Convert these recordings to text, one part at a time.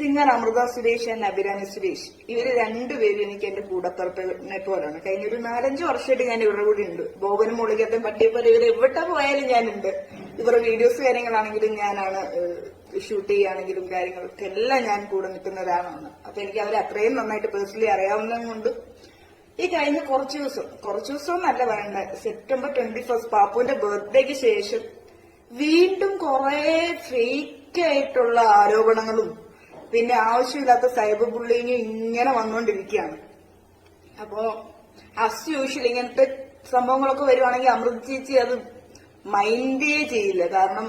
Singer Amrutha Suresh and Abhirami Suresh. ഇവർ രണ്ടുപേരും എനിക്ക് എന്റെ കൂടത്തറപ്പിനെ പോലാണ്. കഴിഞ്ഞ ഒരു നാലഞ്ച് വർഷമായിട്ട് ഞാൻ ഇവരുടെ കൂടെ ഉണ്ട്. ബോബനും മുളിക്കത്തും പട്ടിയപ്പോലെ ഇവർ എവിടെ പോയാലും ഞാനുണ്ട്. ഇവരുടെ വീഡിയോസ് കാര്യങ്ങളാണെങ്കിലും ഞാനാണ് ഷൂട്ട് ചെയ്യുകയാണെങ്കിലും കാര്യങ്ങളൊക്കെ എല്ലാം ഞാൻ കൂടെ നിൽക്കുന്ന ഒരാളാണ്. അപ്പൊ എനിക്ക് അവരെ അത്രയും നന്നായിട്ട് പേഴ്സണലി അറിയാവുന്നതും കൊണ്ട് ഈ കഴിഞ്ഞ കുറച്ച് ദിവസം കുറച്ച് ദിവസം എന്നല്ല പറയണ്ട സെപ്റ്റംബർ ട്വന്റി ഫസ്റ്റ് പാപ്പുവിന്റെ ബർത്ത്ഡേക്ക് ശേഷം വീണ്ടും കുറെ ഫേക്ക് ആയിട്ടുള്ള ആരോപണങ്ങളും പിന്നെ ആവശ്യമില്ലാത്ത സൈബർ ബുള്ളിങ് ഇങ്ങനെ വന്നുകൊണ്ടിരിക്കുകയാണ് അപ്പോ അസ് യൂഷ്വൽ ഇങ്ങനത്തെ സംഭവങ്ങളൊക്കെ വരുവാണെങ്കിൽ അമൃത് ചേച്ചി അത് മൈൻഡേ ചെയ്യില്ല. കാരണം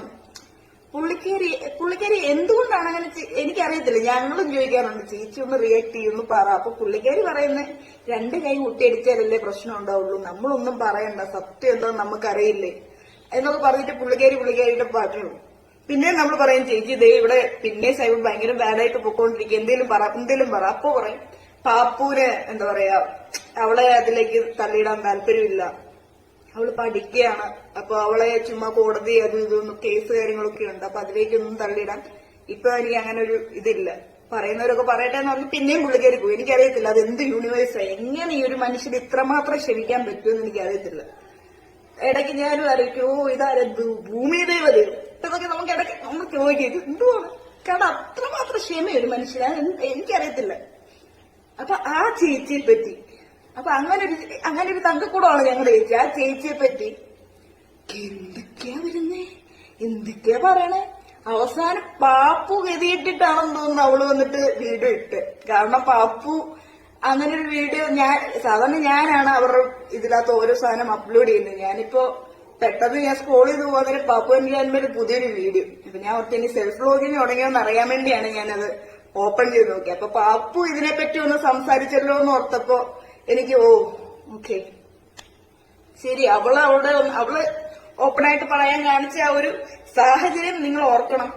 പുള്ളിക്കേരി പുള്ളിക്കേരി എന്തുകൊണ്ടാണ് അങ്ങനെ എനിക്കറിയത്തില്ല. ഞങ്ങളും ചോദിക്കാറുണ്ട് ചേച്ചി ഒന്ന് റിയാക്ട് ചെയ്യുന്നു പറ. അപ്പൊ പുള്ളിക്കേരി പറയുന്നത് രണ്ട് കൈ കുട്ടിയടിച്ചാലല്ലേ പ്രശ്നം ഉണ്ടാവുള്ളൂ. നമ്മളൊന്നും പറയണ്ട. സത്യം എന്താ നമുക്കറിയില്ലേ? എന്നൊക്കെ പറഞ്ഞിട്ട് പുള്ളിക്കേരി പുള്ളിക്കേരിയുടെ പാട്ടുള്ളൂ പിന്നെ നമ്മൾ പറയും ചേച്ചി ദേ ഇവിടെ പിന്നെ സൈബർ ഭയങ്കര ബാഡായിട്ട് പൊക്കോണ്ടിരിക്കുക എന്തേലും പറ എന്തേലും പറ. അപ്പൊ പറയും പാപ്പൂന് എന്താ പറയാ അവളെ അതിലേക്ക് തള്ളിയിടാൻ താല്പര്യമില്ല. അവൾ പഠിക്കുകയാണ് അപ്പൊ അവളെ ചുമ്മാ കോടതി അതും ഇതൊന്നും കേസ് കാര്യങ്ങളൊക്കെ ഉണ്ട്. അപ്പൊ അതിലേക്കൊന്നും തള്ളിയിടാൻ ഇപ്പൊ എനിക്ക് അങ്ങനെ ഒരു ഇതില്ല. പറയുന്നവരൊക്കെ പറയട്ടെ എന്ന് പറഞ്ഞ് പിന്നെയും പുള്ളിക്കാരി പോയി. എനിക്കറിയത്തില്ല അത് എന്ത് യൂണിവേഴ്സാണ് എങ്ങനെ ഈ ഒരു മനുഷ്യന് ഇത്രമാത്രം ക്ഷമിക്കാൻ പറ്റുമെന്ന് എനിക്കറിയത്തില്ല. ഇടയ്ക്ക് ഞാനും അറിയിക്കും ഓ ഇതാരെ ഭൂമി ദേവതയോ നമുക്ക് നോക്കിയത് എന്തുവാണ്? കാരണം അത്രമാത്രം ക്ഷമയൊരു മനുഷ്യനാ. എനിക്കറിയത്തില്ല. അപ്പൊ ആ ചേച്ചിയെ പറ്റി. അപ്പൊ അങ്ങനെ ഒരു അങ്ങനെ ഒരു തങ്കക്കൂടമാണ് ഞങ്ങളുടെ ചേച്ചി. ആ ചേച്ചിയെ പറ്റി. എന്തൊക്കെയാ വരുന്നേ? എന്തൊക്കെയാ പറയണേ? അവസാനം പാപ്പു ഗതിയിട്ടിട്ടാണെന്ന് തോന്നുന്നു അവൾ വന്നിട്ട് വീട് ഇട്ട്. കാരണം പാപ്പു അങ്ങനെ ഒരു വീഡിയോ ഞാൻ സാധാരണ ഞാനാണ് അവരുടെ ഇതിനകത്ത് ഓരോ സാധനം അപ്ലോഡ് ചെയ്യുന്നത്. ഞാനിപ്പോ പെട്ടെന്ന് ഞാൻ സ്ക്രോൾ ചെയ്ത് പോകുന്നൊരു പാപ്പു എനിക്ക് അതിന്മേൽ പുതിയൊരു വീഡിയോ. അപ്പൊ ഞാൻ ഓർത്ത് ഇനി സെൽഫ് ബ്ലോഗിങ് തുടങ്ങിയോന്ന് അറിയാൻ വേണ്ടിയാണ് ഞാനത് ഓപ്പൺ ചെയ്ത് നോക്കിയത് അപ്പൊ പാപ്പു ഇതിനെപ്പറ്റി ഒന്ന് സംസാരിച്ചല്ലോ എന്ന് ഓർത്തപ്പോ എനിക്ക് ഓ ഓക്കെ ശരി അവൾ അവളുടെ അവൾ ഓപ്പൺ ആയിട്ട് പറയാൻ കാണിച്ച ആ ഒരു സാഹചര്യം നിങ്ങൾ ഓർക്കണം.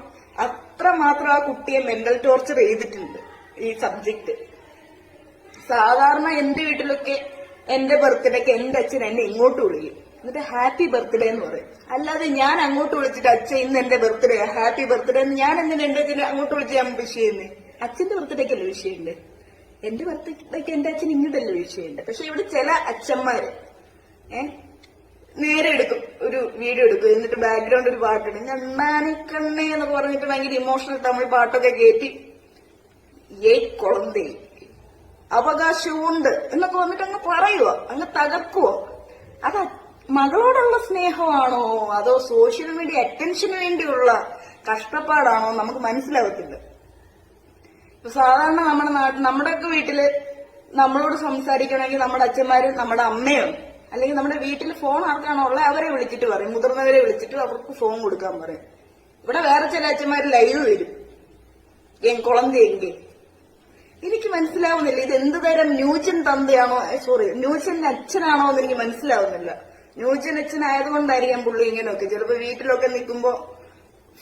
അത്ര മാത്രം ആ കുട്ടിയെ മെന്റൽ ടോർച്ചർ ചെയ്തിട്ടുണ്ട് ഈ സബ്ജക്ട് സാധാരണ എന്റെ വീട്ടിലൊക്കെ എന്റെ ബർത്ത്ഡേക്ക് എന്റെ അച്ഛൻ എന്നെ ഇങ്ങോട്ട് വിളിക്കും. എന്നിട്ട് ഹാപ്പി ബർത്ത്ഡേ എന്ന് പറയും. അല്ലാതെ ഞാൻ അങ്ങോട്ട് വിളിച്ചിട്ട് അച്ഛൻ ഇന്ന് എന്റെ ബർത്ത്ഡേ ഹാപ്പി ബർത്ത്ഡേ എന്ന് ഞാൻ എന്തിനാ എന്റെ അച്ഛൻ അങ്ങോട്ട് വിളിച്ച് ഞാൻ വിഷ് ചെയ്യുന്നേ അച്ഛന്റെ ബർത്ത്ഡേക്കല്ലേ വിഷ് ചെയ്യണ്ടേ എന്റെ ബർത്ത്ഡേക്ക് എന്റെ അച്ഛൻ ഇങ്ങോട്ടല്ലേ വിഷ് ചെയ്യണ്ടേ പക്ഷെ ഇവിടെ ചില അച്ഛന്മാര് ഏ നേരെ എടുക്കും. ഒരു വീഡിയോ എടുക്കും. എന്നിട്ട് ബാക്ക്ഗ്രൗണ്ട് ഒരു പാട്ടുണ്ട്. ഞണ്ണാനിക്കണ്ണേ എന്നൊക്കെ പറഞ്ഞിട്ട് ഭയങ്കര ഇമോഷണൽ തമിഴ് പാട്ടൊക്കെ കയറ്റി ഏ കുളന്തേ അവകാശമുണ്ട് എന്നൊക്കെ വന്നിട്ട് അങ്ങ് പറയുവോ. അങ്ങ് തകർക്കുവോ. അത് മകളോടുള്ള സ്നേഹമാണോ? അതോ സോഷ്യൽ മീഡിയ അറ്റൻഷന് വേണ്ടിയുള്ള കഷ്ടപ്പാടാണോ? നമുക്ക് മനസ്സിലാവത്തില്ല. ഇപ്പൊ സാധാരണ നമ്മുടെ നാട്ടിൽ നമ്മുടെയൊക്കെ വീട്ടിൽ നമ്മളോട് സംസാരിക്കണമെങ്കിൽ നമ്മുടെ അച്ഛന്മാരും നമ്മുടെ അമ്മയും അല്ലെങ്കിൽ നമ്മുടെ വീട്ടിൽ ഫോൺ ആർക്കാണോ ഉള്ളത് അവരെ വിളിച്ചിട്ട് പറയും. മുതിർന്നവരെ വിളിച്ചിട്ട് അവർക്ക് ഫോൺ കൊടുക്കാൻ പറയും. ഇവിടെ വേറെ ചില അച്ഛന്മാർ ലൈവ് വരും. എൻ കുളന്തി എനിക്ക് മനസ്സിലാവുന്നില്ല. ഇത് എന്ത് തരം ന്യൂജൻ തന്തയാണോ? സോറി ന്യൂജൻ അച്ഛനാണോ എന്ന് എനിക്ക് മനസ്സിലാവുന്നില്ല. ന്യൂജൻ അച്ഛനായതുകൊണ്ടായിരിക്കാം പുള്ളി ഇങ്ങനെയൊക്കെ ചിലപ്പോ വീട്ടിലൊക്കെ നിൽക്കുമ്പോ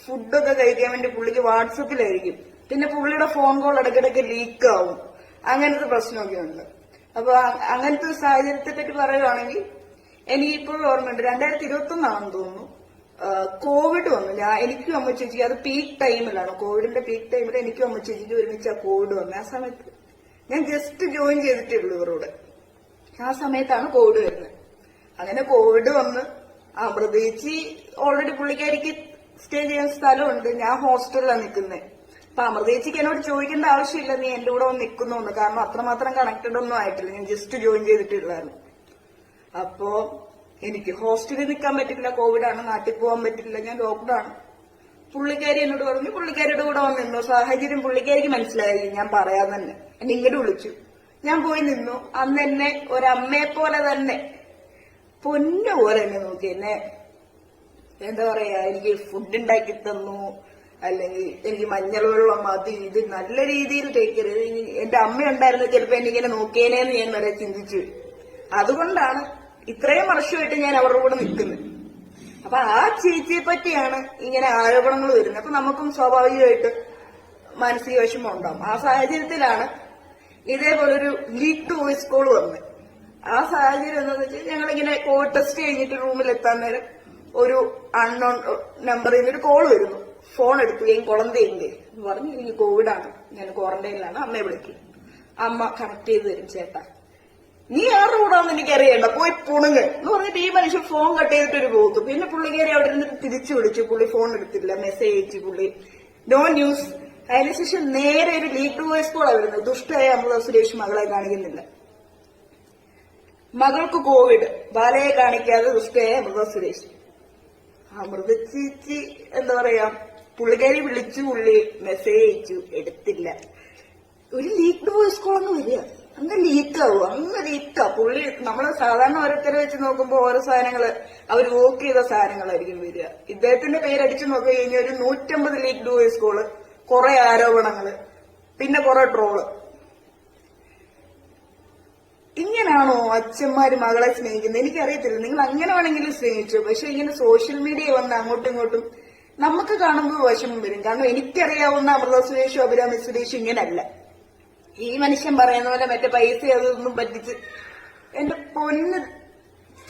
ഫുഡൊക്കെ കഴിക്കാൻ വേണ്ടി പുള്ളിക്ക് വാട്സപ്പിലായിരിക്കും. പിന്നെ പുള്ളിയുടെ ഫോൺ കോൾ ഇടയ്ക്കിടയ്ക്ക് ലീക്ക് ആവും അങ്ങനത്തെ പ്രശ്നമൊക്കെ ഉണ്ട് അപ്പൊ അങ്ങനത്തെ സാഹചര്യത്തെ പറ്റി പറയുവാണെങ്കിൽ എനിക്കിപ്പോഴും ഓർമ്മയുണ്ട്. രണ്ടായിരത്തി ഇരുപത്തി ഒന്നാണെന്ന് തോന്നുന്നു കോവിഡ് വന്നു ഞാൻ എനിക്കും അമ്മ ചേച്ചിക്ക് അത് പീക്ക് ടൈമിലാണ് കോവിഡിന്റെ പീക്ക് ടൈമിൽ എനിക്കും അമ്മ ചേച്ചിക്ക് ഒരുമിച്ച് ആ കോവിഡ് വന്നു ആ സമയത്ത് ഞാൻ ജസ്റ്റ് ജോയിൻ ചെയ്തിട്ടുള്ളൂ ഇവരോട്. ആ സമയത്താണ് കോവിഡ് വരുന്നത്. അങ്ങനെ കോവിഡ് വന്ന്. അമൃതേച്ചി ഓൾറെഡി പുള്ളിക്കാരിക്ക് സ്റ്റേ ചെയ്യാൻ സ്ഥലമുണ്ട്. ഞാൻ ഹോസ്റ്റലിലാണ് നിൽക്കുന്നത് അപ്പൊ അമൃതേച്ചിക്ക് എന്നോട് ചോദിക്കേണ്ട ആവശ്യമില്ല. നീ എന്റെ കൂടെ വന്ന് നിൽക്കുന്നു കാരണം അത്രമാത്രം കണക്റ്റഡ് ഒന്നും ആയിട്ടില്ല. ഞാൻ ജസ്റ്റ് ജോയിൻ ചെയ്തിട്ടുള്ളായിരുന്നു അപ്പോ എനിക്ക് ഹോസ്റ്റലിൽ നിൽക്കാൻ പറ്റില്ല. കോവിഡാണ് നാട്ടിൽ പോകാൻ പറ്റില്ല. ഞാൻ ലോക്ക്ഡൌൺ പുള്ളിക്കാരി എന്നോട് പറഞ്ഞു പുള്ളിക്കാരിയുടെ കൂടെ വന്ന് നിന്നു. സാഹചര്യം പുള്ളിക്കാരിക്ക് മനസ്സിലായി. ഞാൻ പറയാൻ തന്നെ. എന്നെ ഇങ്ങോട്ട് വിളിച്ചു. ഞാൻ പോയി നിന്നു. അന്ന് എന്നെ ഒരമ്മയെ പോലെ തന്നെ പൊന്നു പോലെ നോക്കി. എന്നെ എന്താ പറയാ എനിക്ക് ഫുഡ് ഉണ്ടാക്കി തന്നു. അല്ലെങ്കിൽ എനിക്ക് മഞ്ഞൾ വെള്ളം അത് ഇത് നല്ല രീതിയിൽ ചെയ്ത്. എന്റെ അമ്മ ഉണ്ടായിരുന്നു ചിലപ്പോ എനിക്കിങ്ങനെ നോക്കിയേനേന്ന് ഞാൻ വരെ ചിന്തിച്ചു. അതുകൊണ്ടാണ് ഇത്രയും വർഷമായിട്ട് ഞാൻ അവരുടെ കൂടെ നിൽക്കുന്നത്. അപ്പൊ ആ ചേച്ചിയെ പറ്റിയാണ് ഇങ്ങനെ ആരോപണങ്ങൾ വരുന്നത്. അപ്പൊ നമുക്കും സ്വാഭാവികമായിട്ട് മാനസിക വിഷമം ഉണ്ടാവും. ആ സാഹചര്യത്തിലാണ് ഇതേപോലൊരു ലീക്ക് വോയിസ് കോൾ വന്നത്. ആ സാഹചര്യം എന്താണെന്ന് വെച്ചാൽ ഞങ്ങളിങ്ങനെ കോവിഡ് ടെസ്റ്റ് കഴിഞ്ഞിട്ട് റൂമിൽ എത്താൻ നേരം ഒരു അൺനോൺ നമ്പറിൽ നിന്ന് ഒരു കോൾ വരുന്നു. ഫോൺ എടുക്കുകയും കുളന്തയില്ലേ എന്ന് പറഞ്ഞു എനിക്ക് കോവിഡാണ് ഞാൻ ക്വാറന്റൈനിലാണ്. അമ്മയെ വിളിക്കും. അമ്മ കണക്ട് ചെയ്ത് തരും ചേട്ടാ നീ ആരുടെ കൂടാന്ന് എനിക്കറിയണ്ട പോയി പുണുങ്ങ്. എന്ന് പറഞ്ഞിട്ട് ഈ മനുഷ്യൻ ഫോൺ കട്ട് ചെയ്തിട്ടൊരു പോകും പിന്നെ പുള്ളിക്കാരി അവിടെ നിന്ന് തിരിച്ചു വിളിച്ചു. പുള്ളി ഫോൺ എടുത്തില്ല മെസ്സേജ് അയച്ചു പുള്ളി. No news. അതിനുശേഷം നേരെ ഒരു ലീഡ് വോയിസ് കോളാണ് വരുന്നത്. ദുഷ്ടയായ അമൃത സുരേഷ് മകളെ കാണിക്കുന്നില്ല. മകൾക്ക് കോവിഡ്. ബാലയെ കാണിക്കാതെ റിസ്കേ അമൃത സുരേഷ്. അമൃത ചേച്ചി എന്താ പറയാ പുള്ളിക്കാരി വിളിച്ചു പുള്ളി മെസ്സേജ് അയച്ചു. എടുത്തില്ല. ഒരു ലീക്ഡ് വോയിസ് കോൾ വരിക. അങ്ങ് ലീക്കാവും അങ്ങ് ലീക്കാ പുള്ളി നമ്മൾ സാധാരണ ഓരോരുത്തരെ വെച്ച് നോക്കുമ്പോ ഓരോ സാധനങ്ങൾ അവർ വോക്ക് ചെയ്ത സാധനങ്ങളായിരിക്കും വരിക. ഇദ്ദേഹത്തിന്റെ പേരടിച്ചു നോക്കി കഴിഞ്ഞാൽ ഒരു നൂറ്റമ്പത് ലീക്ഡ് വോയിസ് കോൾ കുറെ ആരോപണങ്ങൾ പിന്നെ കുറെ ട്രോൾ ഇങ്ങനാണോ അച്ഛന്മാര് മകളെ സ്നേഹിക്കുന്നത് എനിക്കറിയത്തില്ല. നിങ്ങൾ അങ്ങനെ വേണമെങ്കിലും സ്നേഹിച്ചു. പക്ഷെ ഇങ്ങനെ സോഷ്യൽ മീഡിയ വന്ന് അങ്ങോട്ടും ഇങ്ങോട്ടും നമുക്ക് കാണുമ്പോൾ വിഷമം വരും. കാരണം എനിക്കറിയാവുന്ന അമൃത സുരേഷും അഭിരാമി സുരേഷും ഇങ്ങനല്ല. ഈ മനുഷ്യൻ പറയുന്ന പോലെ മറ്റേ പൈസ അതൊന്നും പറ്റിച്ച് എന്റെ പൊന്ന്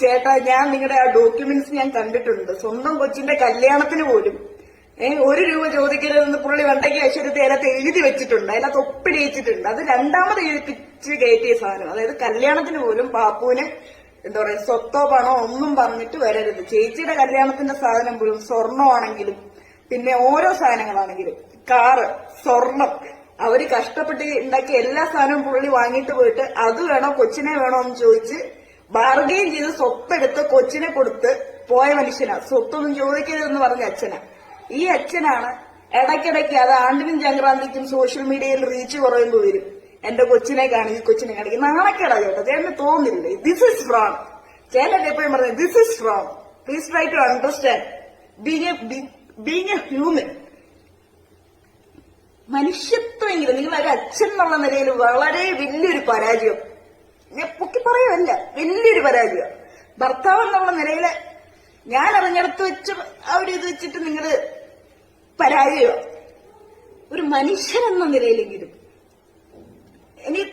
ചേട്ടാ ഞാൻ നിങ്ങളുടെ ആ ഡോക്യുമെന്റ്സ് ഞാൻ കണ്ടിട്ടുണ്ട്. സ്വന്തം കൊച്ചിന്റെ കല്യാണത്തിന് പോലും. ഏഹ് ഒരു രൂപ ചോദിക്കരുതെന്ന് പുള്ളി വണ്ടയ്ക്ക് അശ്വരത്തെ അതിനകത്ത് എഴുതി വെച്ചിട്ടുണ്ട്. അതിനകത്ത് ഒപ്പിടിയിച്ചിട്ടുണ്ട് അത് രണ്ടാമത് എഴുതിച്ച് കയറ്റിയ സാധനം. അതായത് കല്യാണത്തിന് പോലും പാപ്പുവിന് എന്താ പറയാ സ്വത്തോ പണോ ഒന്നും പറഞ്ഞിട്ട് വരരുത്. ചേച്ചിയുടെ കല്യാണത്തിന്റെ സാധനം പോലും സ്വർണമാണെങ്കിലും പിന്നെ ഓരോ സാധനങ്ങളാണെങ്കിലും കാറ് സ്വർണം അവർ കഷ്ടപ്പെട്ട് ഉണ്ടാക്കിയ എല്ലാ സാധനവും പുള്ളി വാങ്ങിയിട്ട് പോയിട്ട് അത് വേണോ കൊച്ചിനെ വേണോ എന്ന് ചോദിച്ച് ബാർഗെയിൻ ചെയ്ത് സ്വത്തെടുത്ത് കൊച്ചിനെ കൊടുത്ത് പോയ മനുഷ്യനാ. സ്വത്തൊന്നും ചോദിക്കരുതെന്ന് പറഞ്ഞ അച്ഛനാ. ഈ അച്ഛനാണ് ഇടയ്ക്കിടയ്ക്ക് അത് ആണ്ടിനും സംക്രാന്തിക്കും സോഷ്യൽ മീഡിയയിൽ റീച്ച് കുറയുമ്പോൾ വരും. എന്റെ കൊച്ചിനെ കാണിക്കും കൊച്ചിനെ കാണിക്കും നാണക്കേടാ ചേട്ടാ ചേട്ടന് തോന്നില്ലേ ദിസ് ഇസ് റോങ് ചേട്ടൻ എപ്പോഴും പറഞ്ഞു this is wrong please try to understand being a being a human മനുഷ്യത്വമെങ്കിലും നിങ്ങൾ ഒരു അച്ഛൻ എന്നുള്ള നിലയിൽ വളരെ വലിയൊരു പരാജയം. ഞാൻ പൊക്കി പറയുമല്ല വലിയൊരു പരാജയം. ഭർത്താവ് എന്നുള്ള നിലയിൽ ഞാൻ അറിഞ്ഞെടുത്ത് വെച്ച് ആ ഒരു ഇത് വെച്ചിട്ട് നിങ്ങൾ പരാജയം ഒരു മനുഷ്യൻ എന്ന നിലയിലെങ്കിലും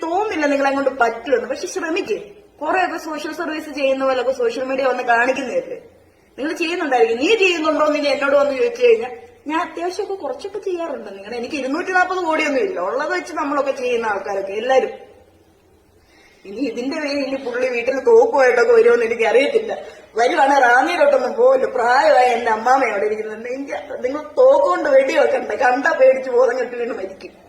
തോന്നുന്നില്ല നിങ്ങളെ കൊണ്ട് പറ്റുമെന്ന് പക്ഷെ ശ്രമിക്കേ. കുറെയൊക്കെ സോഷ്യൽ സർവീസ് ചെയ്യുന്ന പോലൊക്കെ സോഷ്യൽ മീഡിയ വന്ന് കാണിക്കുന്നതല്ലേ നിങ്ങൾ ചെയ്യുന്നുണ്ടായിരിക്കും. നീ ചെയ്യുന്നുണ്ടോ എന്ന് എന്നോട് വന്ന് ചോദിച്ചു കഴിഞ്ഞാൽ ഞാൻ അത്യാവശ്യമൊക്കെ കുറച്ചൊക്കെ ചെയ്യാറുണ്ട്. നിങ്ങൾ എനിക്ക് ഇരുന്നൂറ്റി നാൽപ്പത് കോടിയൊന്നും ഇല്ല. ഉള്ളത് വെച്ച് നമ്മളൊക്കെ ചെയ്യുന്ന ആൾക്കാരൊക്കെ എല്ലാരും. ഇനി ഇതിന്റെ പേരിൽ ഇനി പുള്ളി വീട്ടിൽ തോക്കുമായിട്ടൊക്കെ വരുമെന്ന് എനിക്ക് അറിയത്തില്ല. വരുവാണ് റാന്നിയിലോട്ടൊന്നും പോകില്ല പ്രായമായ എന്റെ അമ്മാമ്മയോടെ ഇരിക്കുന്നുണ്ട് എനിക്ക് നിങ്ങൾ തോക്കുകൊണ്ട് വെടി വെക്കണ്ട കണ്ട പേടിച്ച് ബോധം കെട്ടി വീണ് മരിക്കും.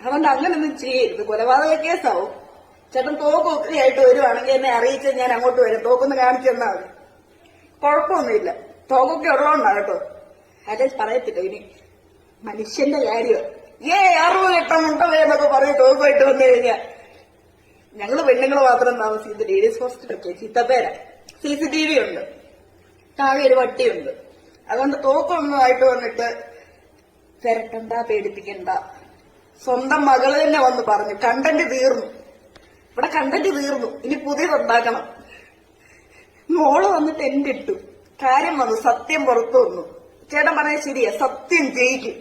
അതുകൊണ്ട് അങ്ങനൊന്നും ചെയ്യരുത്. കൊലപാതക കേസാവും. ചേട്ടൻ തോക്കൊക്കെ ആയിട്ട് വരുവാണെങ്കിൽ എന്നെ അറിയിച്ച് ഞാൻ അങ്ങോട്ട് വരും. തോക്കൊന്ന് കാണിച്ചു തന്നാൽ മതി. കുഴപ്പമൊന്നുമില്ല. തോക്കൊക്കെ ഉള്ളതുകൊണ്ടാണ് കേട്ടോ. അതെ പറയത്തില്ല ഇനി. മനുഷ്യന്റെ കാര്യം. ഏ അറുപത് എട്ടം ഉണ്ടവേ എന്നൊക്കെ പറഞ്ഞ് തോക്കുമായിട്ട് വന്നു കഴിഞ്ഞാൽ ഞങ്ങൾ പെണ്ണുങ്ങൾ മാത്രം താമസിക്കുന്നത് ലേഡീസ് ഹോസ്റ്റലൊക്കെ ചീത്തപ്പേര. സി സി ടി വി ഉണ്ട്. താഴെ ഒരു വട്ടിയുണ്ട്. അതുകൊണ്ട് തോക്കൊന്നും ആയിട്ട് വന്നിട്ട് തിരട്ടണ്ട പേടിപ്പിക്കണ്ട. സ്വന്തം മകൾ തന്നെ വന്ന് പറഞ്ഞു. കണ്ടന്റ് തീർന്നു. ഇവിടെ കണ്ടന്റ് തീർന്നു. ഇനി പുതിയതുണ്ടാക്കണം മോൾ വന്നിട്ട് എന്റെ ഇട്ടു. കാര്യം വന്നു. സത്യം പുറത്തു വന്നു. ചേട്ടൻ പറഞ്ഞത് ശരിയാ. സത്യം ജയിക്കും.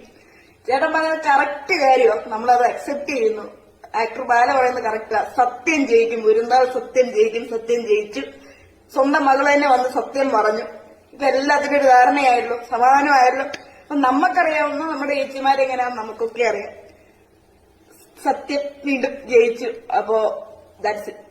ചേട്ടൻ പറഞ്ഞത് കറക്റ്റ് കാര്യമാണ് നമ്മളത് അക്സെപ്റ്റ് ചെയ്യുന്നു. ആക്ടർ ബാല പറയുന്നത് കറക്റ്റാ സത്യം ജയിക്കും. ഒരുന്നാൾ സത്യം ജയിക്കും. സത്യം ജയിച്ചു. സ്വന്തം മകൾ തന്നെ വന്ന് സത്യം പറഞ്ഞു. ഇതെല്ലാത്തിനൊരു ഒരു ധാരണയായല്ലോ. സമാധാനമായല്ലോ അപ്പൊ നമുക്കറിയാവുന്ന നമ്മുടെ ചേച്ചിമാരെങ്ങനെയാണെന്ന് നമുക്കൊക്കെ അറിയാം. സത്യം വീണ്ടും ജയിച്ചു. അപ്പോ ദാറ്റ്സ് ഇറ്റ്